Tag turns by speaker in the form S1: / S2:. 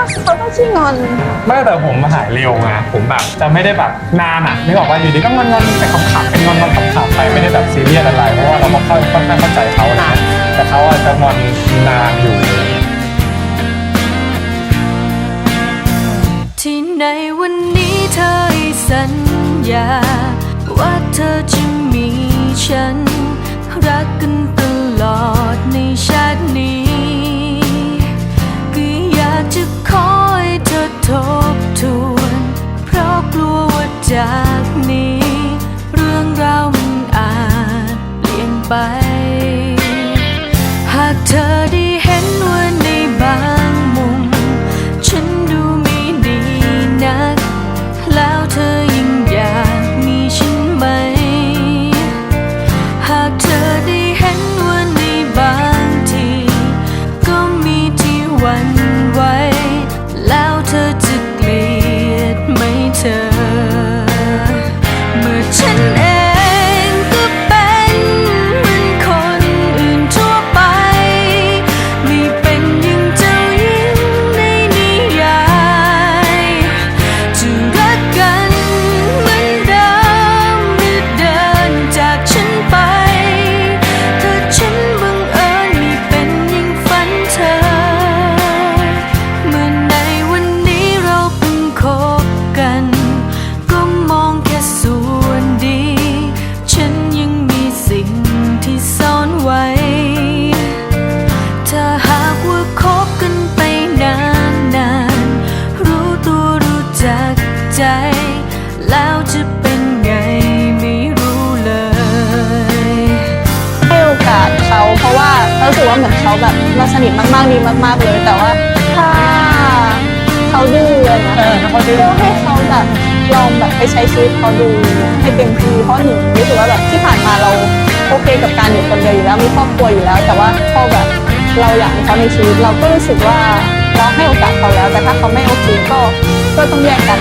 S1: ก็เขาก็ขี้งอน
S2: ไม่แต่ผมหายเร็วไงผมแบบจะไม่ได้แบบนานอะนึกออกว่าอยู่ดีก็งอนๆแต่ขำๆเป็นงอนๆขำๆไปไม่ได้แบบซีเรียสอะไรเพราะว่าเราก็ค่อยค่อนข้างเข้าใจเขานะแต่เขาอาจจะงอนนานอยู่
S3: ที่ในวันนี้เธอให้สัญญา ว่าเธอจะมีฉันรักกัน จากนี้ เรื่องราวมันอาจเปลี่ยนไป เหมือนเขา
S1: แบบเราสนิทมากๆดีมาก ๆเลย แต่ว่าถ้าเขาดื้ออะนะ
S2: เออถ้าเขาดื้อ
S1: ก็ให้เขาแบบลองแบบไปใช้ชีวิตเขาดูให้เต็มที่เพราะหนูรู้สึกว่าแบบที่ผ่านมาเราโอเคกับการอยู่คนเดียวอยู่แล้วมีครอบครัวอยู่แล้ว แต่ว่าพอแบบเราอยากให้เขาในชีวิตเราก็รู้สึกว่าเราให้โอกาสเขาแล้ว แต่ถ้าเขาไม่โอเคก็ก็ต้องแยกกัน